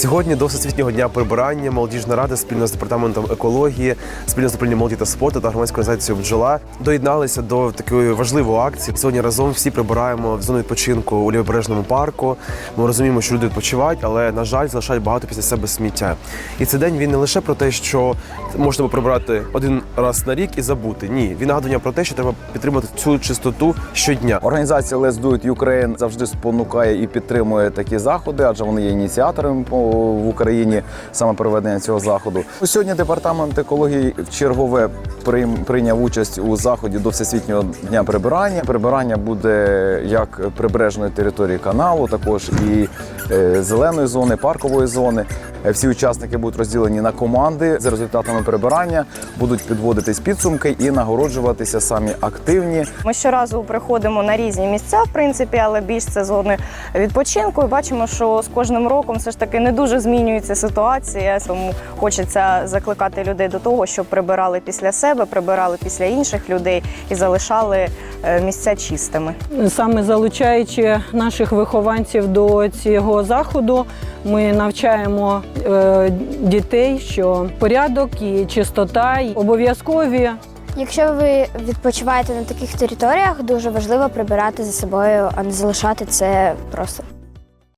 Сьогодні до всесвітнього дня прибирання молодіжна рада спільно з департаментом екології, спільно з управлінням молоді та спорту та громадською організацією бджола доєдналися до такої важливої акції. Сьогодні разом всі прибираємо в зону відпочинку у лівобережному парку. Ми розуміємо, що люди відпочивають, але на жаль, залишають багато після себе сміття. І цей день він не лише про те, що можна прибирати один раз на рік і забути. Ні, він нагадування про те, що треба підтримати цю чистоту щодня. Організація Let's Do It Ukraine завжди спонукає і підтримує такі заходи, адже вони є ініціаторами в Україні саме проведення цього заходу. Сьогодні департамент екології в чергове прийняв участь у заході до всесвітнього дня прибирання. Прибирання буде як прибережної території каналу, також і е, зеленої зони, паркової зони. Всі учасники будуть розділені на команди за результатами прибирання, будуть підводитись підсумки і нагороджуватися самі активні. Ми щоразу приходимо на різні місця, в принципі, але більш це зони відпочинку. І бачимо, що з кожним роком все ж таки не дуже змінюється ситуація. Тому хочеться закликати людей до того, щоб прибирали після себе, прибирали після інших людей і залишали е, місця чистими. Саме залучаючи наших вихованців до цього заходу, ми навчаємо дітей, що порядок і чистота обов'язкові Якщо ви відпочиваєте на таких територіях, дуже важливо прибирати за собою, а не залишати це просто.